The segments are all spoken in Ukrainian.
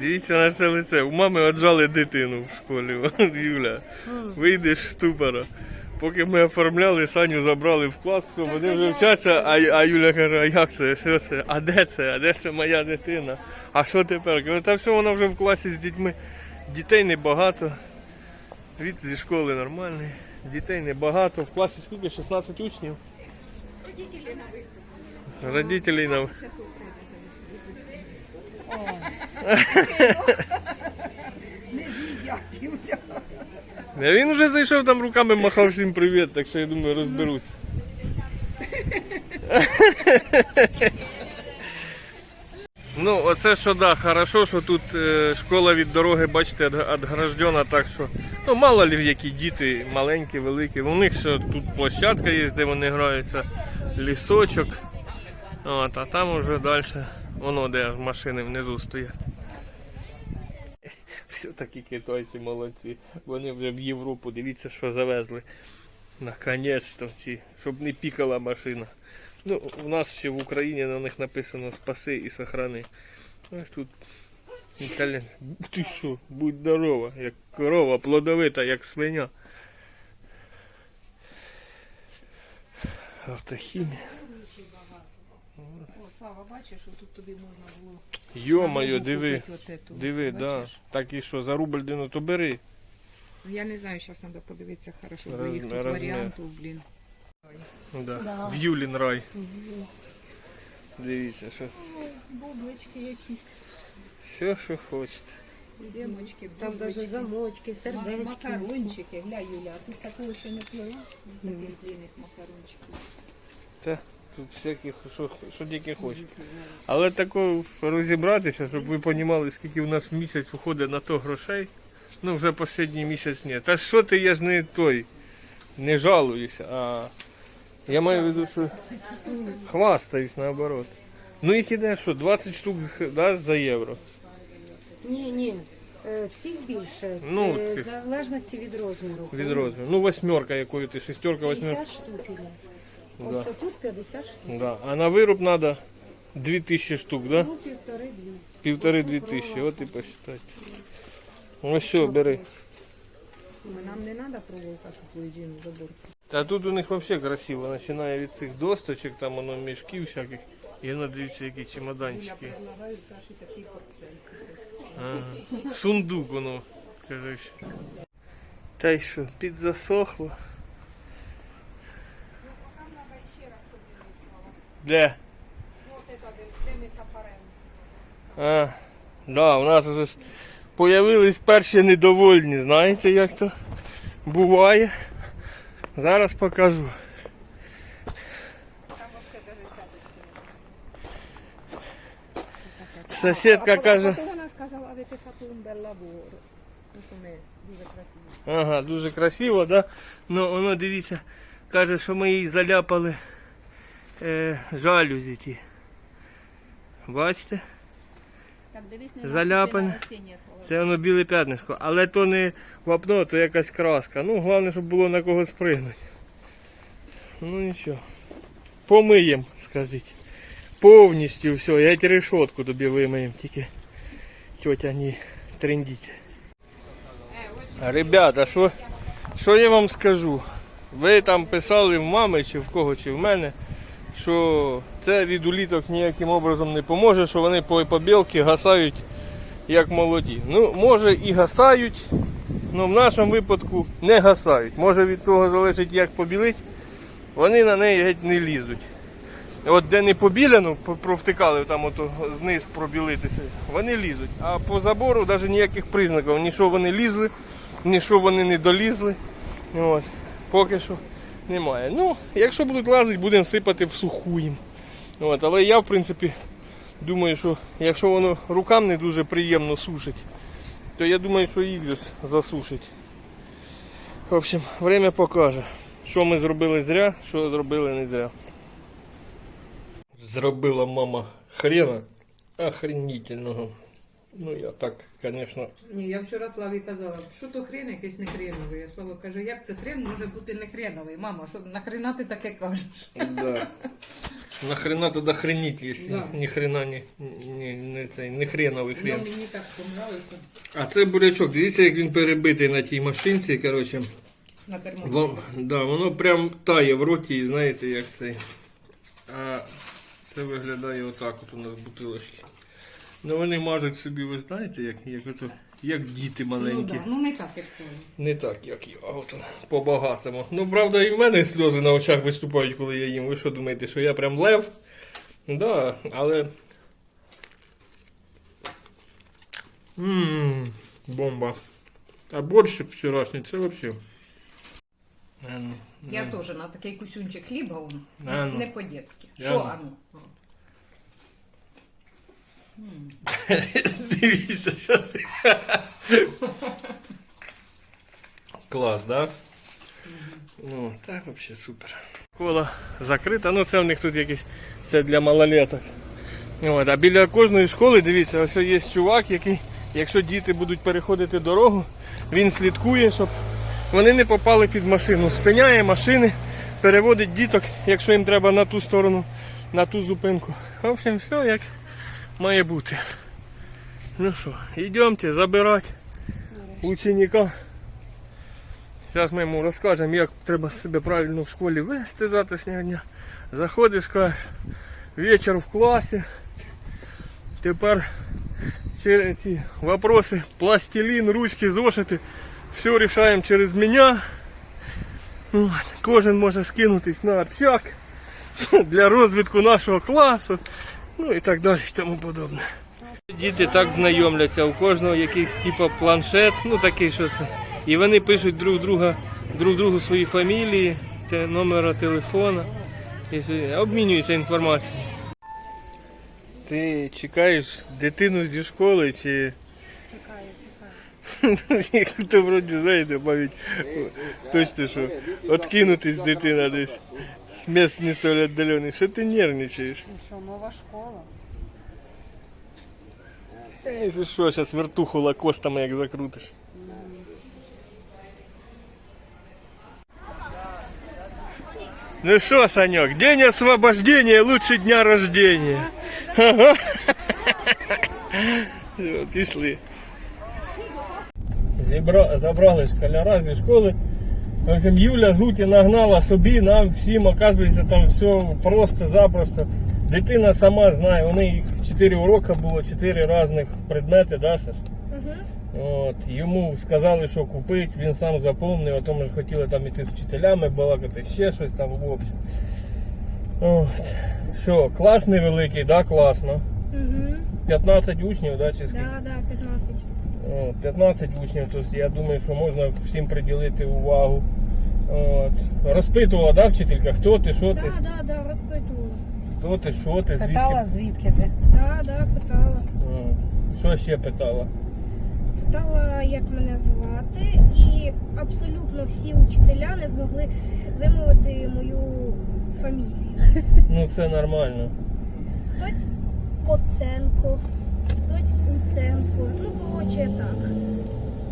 Дивіться на це лице. У мами отжали дитину в школі. Юля, вийдеш з ступора. Поки ми оформляли, Саню забрали в клас, вони вже вчаться, а, а Юля каже, а як це, що це, а де це, а де це моя дитина? А що тепер? Кажу, та все, вона вже в класі з дітьми. Дітей небагато. Від зі школи нормальний. Дітей небагато. В класі скільки? 16 учнів. Родителі на вихід. Родителей на. За свої Не з'їдять, Юля. Він вже зайшов там руками махав всім привіт, так що я думаю, розберуться. Ну, оце що да, хорошо, що тут е, школа від дороги, бачите, відграждена, так що. Ну, мало ли які діти, маленькі, великі. У них ще тут площадка є, де вони граються, лісочок. От, а там уже далі, воно де машини внизу стоять. Все такі китайці молодці. Вони вже в Європу, дивіться, що завезли. Наконець-то ці, щоб не пікала машина. Ну, у нас ще в Україні на них написано спаси і сохрани. Ось тут італіан. Ти що, будь здорова, як корова, плодовита, як свиня. Автохімія. Слава, бачиш, що тут тобі можна було. Йо-моє, диви. Диви, да. Так і що, за рубль дину, то бери. Я не знаю, зараз треба подивитися хорошо, бо їх тут розмір. варіантів, блін. Да. В Юлін рай. Дивіться, що Бублички якісь, все, що хочете. сімочки, Там даже замочки, сердечки. Макарончики, гля, Юля, а ти з такого ще не плела? З таких длинних макарончиків. Та тут всякі, що, що тільки хочеш. Але тако розібратися, щоб ви розуміли, скільки у нас в місяць уходить на то грошей. Ну вже останній місяць ні. Та що ти, я ж не той, не жалуюся, а я маю в виду, що хвастаюсь наоборот. Ну їх іде що, 20 штук да, за євро. Ні, ні. е, Цих більше. Ну, е, в залежності від розміру. Від розміру. Ну восьмерка якою ти, шестерка, восьмерка. 50 штук іде. Да. Ось тут 50 штук. Да. А на вируб треба 2000 штук, да? Ну, півтори-дві. Півтори-дві тисячі, от і посчитайте. Ну все, бери. Нам не треба проволока таку єдину заборку. А тут у них взагалі красиво, починає від цих досточок, там воно мішків всяких. І воно дивіться, які чемоданчики. Ага. Сундук воно, коротше. Та й що, підзасохло. Нам треба ще раз подивитися, Слава. Де? Ну. А, да, у нас вже ж появились перші недовольні, знаєте, як то буває. Зараз покажу. Сусідка каже. Вона сказала, ви. Ну, дуже красиві. Ага, дуже красиво, да? Ну воно дивіться, каже, що ми їй заляпали е, жалюзі ті. Бачите? Так, дивись, не Заляпане. Це воно біле п'ятнишко. Але то не вапно, то якась краска. Ну, головне, щоб було на кого спригнути. Ну нічого. Помиємо, скажіть. Повністю все. Я ті решетку тобі вимиємо, тільки тьотя не трендіть. Ребята, що, що я вам скажу? Ви там писали в мами чи в кого, чи в мене, що це від уліток ніяким образом не поможе, що вони по побілки гасають як молоді. Ну, може і гасають, але в нашому випадку не гасають. Може від того залежить, як побілить, вони на неї геть не лізуть. От де не побіляно, провтикали там ото зниз пробілитися, вони лізуть. А по забору навіть ніяких признаків, ні що вони лізли, ні що вони не долізли. От. Поки що немає. Ну, якщо будуть лазити, будемо сипати в суху їм. От. Але я, в принципі, думаю, що якщо воно рукам не дуже приємно сушить, то я думаю, що їх засушить. В общем, время покаже, що ми зробили зря, що зробили не зря. Зробила мама хрена охренительного. Ну я так, звісно, Ні, я вчора Славі казала, що то хрен якийсь не хреновий. А Слава каже, як це хрен може бути не хреновий? Мама, що нахрена ти таке кажеш? да. Нахрена туди хреніть, якщо Да. ні хрена не, не, не, цей, не хреновий хрен. Ну, мені так понравився А це бурячок, дивіться, як він перебитий на тій машинці, коротше. на Во, термобусі. да, воно прям тає в роті, знаєте, як цей. А це виглядає отак от у нас бутилочки. Ну вони мажуть собі, ви знаєте, як, як, ото, як діти Ну, маленькі. да, ну не так, як сьогодні. Не так, як я, а от по-багатому. Ну, правда, і в мене сльози на очах виступають, коли я їм. Ви що думаєте, що я прям лев? Да, але. Ммм, бомба. А борщ вчорашній, це взагалі. Ну, Я ну. теж на такий кусюнчик хліба он, не, ну. не по-дєцьки. Що, ну. Дивіться, що ти. Клас, да? Ну, так взагалі супер. Школа закрита, ну це в них тут якісь це для малолеток. От, а біля кожної школи, дивіться, ось є чувак, який, якщо діти будуть переходити дорогу, він слідкує, щоб вони не попали під машину. Спиняє машини, переводить діток, якщо їм треба на ту сторону, на ту зупинку. В общем, все як має бути. Ну що, йдемте забирати ученика. Зараз ми йому розкажемо, як треба себе правильно в школі вести з завтрашнього дня. Заходиш, кажеш, вечір в класі. Тепер через ці вопроси, пластилін, ручки, зошити, все рішаємо через мене. От, Кожен може скинутись на общак для розвитку нашого класу. Ну і так далі і тому подобне. Діти так знайомляться, у кожного якийсь типу планшет, ну такий що це. І вони пишуть друг друга, друг другу свої фамілії, те, номера телефона. І обмінюються інформацією. Ти чекаєш дитину зі школи чи. Чекаю, чекаю. Хто вроді зайде, мабуть, точно що откинутись дитина десь. З міст не столь віддалений. Що ти нервничаєш? Ну що, нова школа? Е, Якщо що, зараз вертуху лакостами як закрутиш. Ну что, Санек, день освобождения лучше дня рождения. Ага. Все, пішли. Зібра... Забрали школяра зі школи. В общем, Юля жуті нагнала собі, нам всім, оказується, там все просто-запросто. Дитина сама знає, у неї 4 уроки було, 4 різних предмети, да, Саш? От, йому сказали, що купити, він сам заповнив, а то ми ж хотіли там іти з вчителями, балакати ще щось там, в общем. От. Що, клас невеликий, да, класно. Угу. 15 учнів, да, чи скільки? Да, да, 15. О, 15 учнів, тобто я думаю, що можна всім приділити увагу. От. Розпитувала, да, вчителька, хто ти, що ти, Да, да, да, розпитувала. хто ти, що ти, звідки? Питала, звідки ти? Да, да, питала. Що ще питала? Питала, як мене звати, і абсолютно всі учителя не змогли вимовити мою фамілію. Ну це нормально. Хтось Коценко, хтось Ну, коротше, так.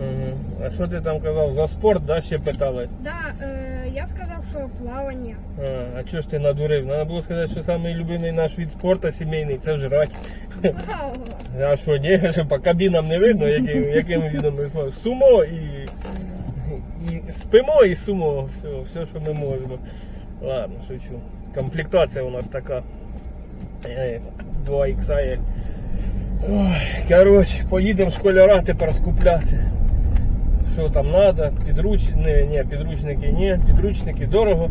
Угу. А що ти там казав? За спорт, да, ще питали? Да, е, я сказав, що плавання. А, а чого ж ти надурив? Треба було сказати, що самий наш від спорту сімейний це жрать. Ага. А що, ні, що по кабінам не видно, яким, яким відом ми спимо. Сумо і, і спимо і сумо. Все, все, що ми можемо. Ладно, шучу. Комплектація у нас така. Е, 2 XL. Ой, коротше, поїдемо школяра тепер скупляти. Що там треба, підручники, ні, підручники, ні, підручники дорого.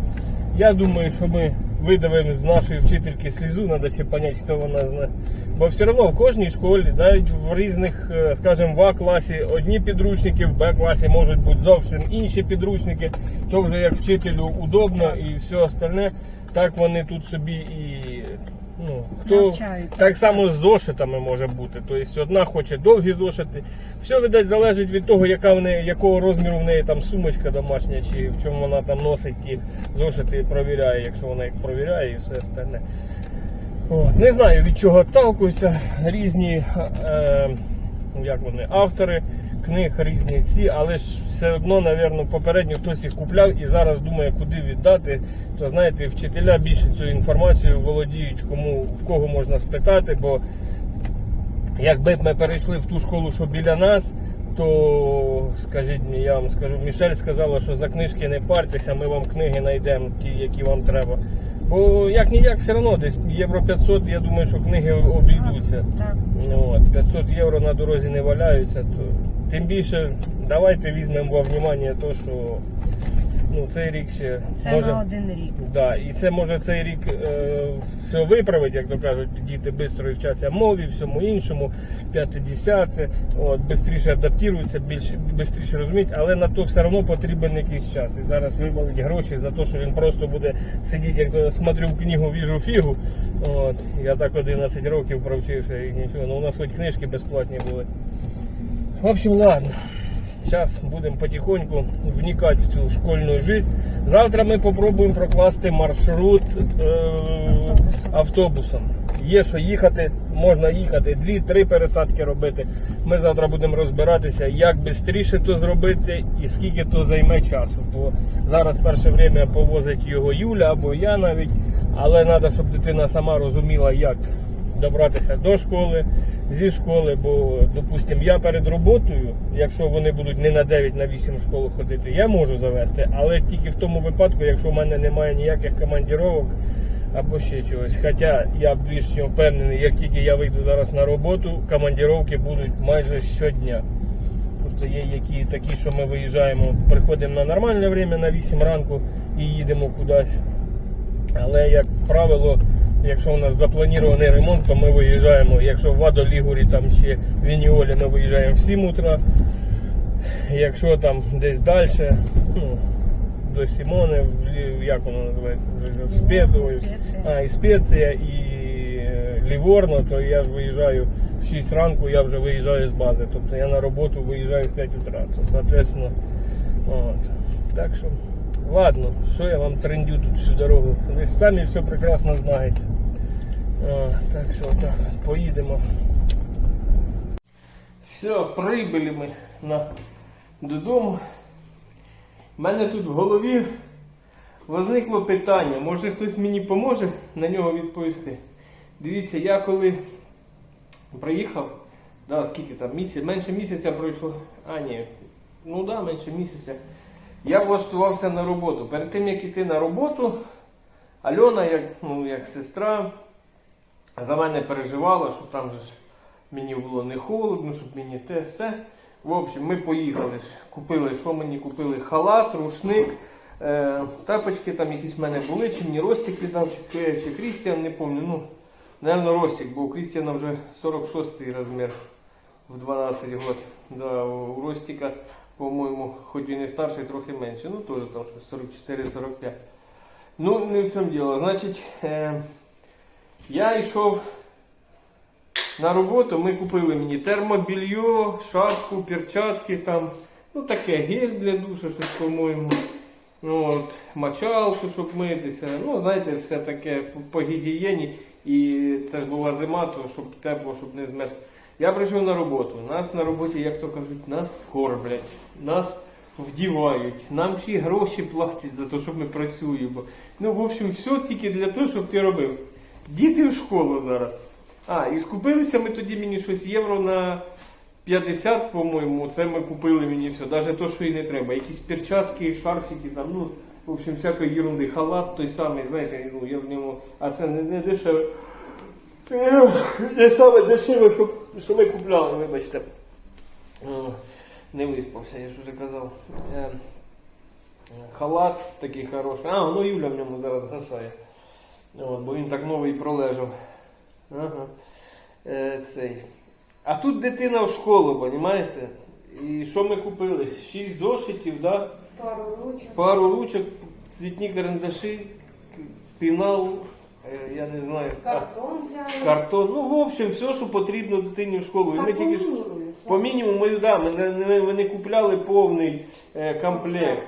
Я думаю, що ми видавимо з нашої вчительки слізу, треба ще зрозуміти, хто вона знає. Бо все одно в кожній школі, навіть в різних, е, скажімо, в А класі одні підручники, в Б класі можуть бути зовсім інші підручники, то вже як вчителю удобно і все остальне, так вони тут собі і ну, хто Навчають. так само з зошитами може бути. Тобто одна хоче довгі зошити. Все, видать, залежить від того, яка в неї, якого розміру в неї там сумочка домашня, чи в чому вона там носить ті зошити і провіряє, якщо вона їх провіряє і все остальне. От. Не знаю від чого отталкуються різні е, як вони, автори. Книг різні ці, але ж все одно, напевно, попередньо хтось їх купляв і зараз думає, куди віддати. То знаєте, вчителя більше цією інформацією володіють, кому в кого можна спитати, бо якби б ми перейшли в ту школу, що біля нас, то скажіть мені, я вам скажу, Мішель сказала, що за книжки не партеся, ми вам книги знайдемо, ті, які вам треба. Бо як ніяк, все одно десь євро 500, я думаю, що книги обійдуться. Так. Ну, От, 500 євро на дорозі не валяються, то тим більше давайте візьмемо во внимання те, що ну, цей рік ще Це може. на один рік. Да, і це може цей рік е, все виправить, як то кажуть, діти швидко вчаться мові, всьому іншому, п'яте, десяте, от, швидше адаптуються, швидше розуміють, але на то все одно потрібен якийсь час. І зараз вивалить гроші за те, що він просто буде сидіти, як то смотрю в книгу, віжу фігу. От, я так 11 років провчився і нічого. Ну у нас хоч книжки безплатні були. В общем, ладно. Зараз будемо потихоньку вникати в цю школьну життя. Завтра ми спробуємо прокласти маршрут Автобусом. автобусом. Є що їхати, можна їхати, дві-три пересадки робити. Ми завтра будемо розбиратися, як швидше то зробити і скільки то займе часу. Бо зараз перше время повозить його Юля або я навіть, але треба, щоб дитина сама розуміла, як добратися до школи, зі школи, бо, допустимо, я перед роботою, якщо вони будуть не на 9 на 8 в школу ходити, я можу завести, але тільки в тому випадку, якщо в мене немає ніяких командіровок або ще чогось. Хоча я більш ніж впевнений, як тільки я вийду зараз на роботу, командіровки будуть майже щодня. Тобто є які такі, що ми виїжджаємо, приходимо на нормальне время на 8 ранку і їдемо кудись. Але, як правило, якщо у нас запланований ремонт, то ми виїжджаємо. Якщо в Вадолігурі там ще в Вініолі, ми виїжджаємо в 7 утра. Якщо там десь далі, ну, до Сімони, в як воно називається? В Спецію. А, і Спеція, і е, Ліворно, то я ж виїжджаю в 6 ранку, я вже виїжджаю з бази. Тобто я на роботу виїжджаю в 5 утра. То, соответственно, от. Так що, ладно, що я вам трендю тут всю дорогу. Ви самі все прекрасно знаєте. А, так що так, поїдемо. Все, прибули ми на, додому. У мене тут в голові возникло питання. Може хтось мені поможе на нього відповісти. Дивіться, я коли приїхав, да, скільки там місяць, менше місяця пройшло. А, ні, ну да, менше місяця. Я влаштувався на роботу. Перед тим як іти на роботу, Альона, як, ну, як сестра, за мене переживала, щоб там же ж мені було не холодно, щоб мені те все. В общем, ми поїхали. Купили, що мені купили? Халат, рушник, е, тапочки там якісь в мене були, чи мені Ростик віддав, чи, чи Крістіан, не пам'ятаю. Ну, Наверно, Ростик, бо у Крістіана вже 46-й розмір в 12 років. Да, у Ростика, по-моєму, хоч і старший, трохи менше. Ну, теж там щось 44-45. Ну, не в цьому діло. Значить, е, я йшов на роботу, ми купили мені термобільйо, шапку, перчатки там. Ну таке, гель для душу, щось, по-моєму. Ну, от, мочалку, щоб митися. Ну, знаєте, все таке по, по гігієні. І це ж була зима, то щоб тепло, щоб не змерз. Я прийшов на роботу. Нас на роботі, як то кажуть, нас кормлять, нас вдівають, нам ще гроші платять за те, що ми працюємо. Ну, в общем, все тільки для того, щоб ти робив. Діти в школу зараз. А, і скупилися ми тоді мені щось євро на 50, по-моєму. Це ми купили мені все. Навіть то, що і не треба. Якісь перчатки, шарфики, там, ну, в общем, всякої ерунди. Халат той самий, знаєте, ну, я в ньому. А це не, не дешеве. Не саме дешеве, що, що ми купляли, вибачте. О, Не виспався, я ж вже казав. Е, Халат такий хороший. А, ну Юля в ньому зараз гасає. От, бо він так новий пролежав. Ага. Е, цей. А тут дитина в школу, розумієте? І що ми купили? Шість зошитів, да? Пару ручок. пару ручок, цвітні карандаші, пінал, е, я не знаю, Картон взяли. картон. Ну, в общем, все, що потрібно дитині в школу. І ми тільки ж- по мінімуму, ми, да, ми, не- не- ми не купляли повний е, комплект.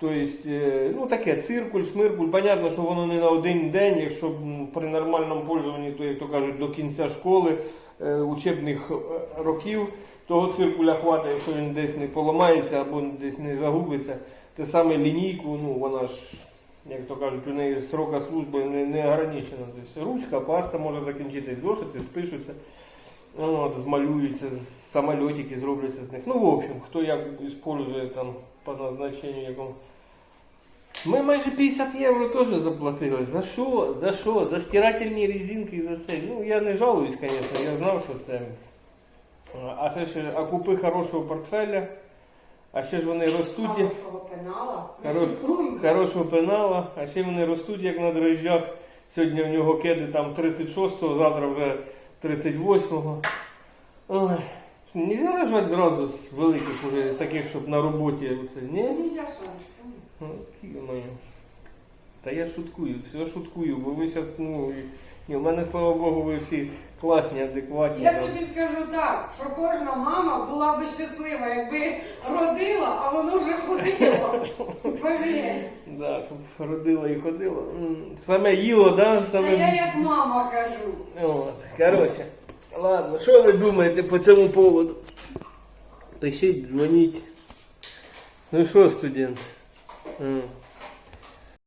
Тобто, е, ну таке, циркуль, шмиркуль, понятно, що воно не на один день, якщо м, при нормальному пользуванні, то як то кажуть, до кінця школи, е, учебних е, років, того циркуля хватить, якщо він десь не поламається або десь не загубиться. Те саме лінійку, ну вона ж, як то кажуть, у неї срока служби не, не ограничена. Тобто ручка, паста може закінчитись, зошити, спишуться, ну, от, змалюються, самольотики зробляться з них. Ну, в общем, хто як використовує там по назначенню якому. Ми майже 50 євро теж заплатили. За що? За що? За стирательні резинки і за це. Ну, я не жалуюсь, звісно, я знав, що це. А це ще, а купи хорошого портфеля, а ще ж вони ростуть. Хорошого пенала. Хоро- Хорошого пенала, а ще вони ростуть як на дрожжах. Сьогодні в нього кеди там 36-го, завтра вже 38-го. Ой. Нельзя рожати зразу з великих уже, таких, щоб на роботі. Оце. Ні? Ну, моє. Та я шуткую, все шуткую, бо ви зараз, ну, ні, в мене, слава Богу, ви всі класні, адекватні. Я тобі скажу так, що кожна мама була би щаслива, якби родила, а воно вже ходило. Щоб родила і ходила. Саме їло, да? Саме... Це я як мама кажу. От, коротше, ладно, що ви думаєте по цьому поводу? Пишіть, дзвоніть. Ну що, студент?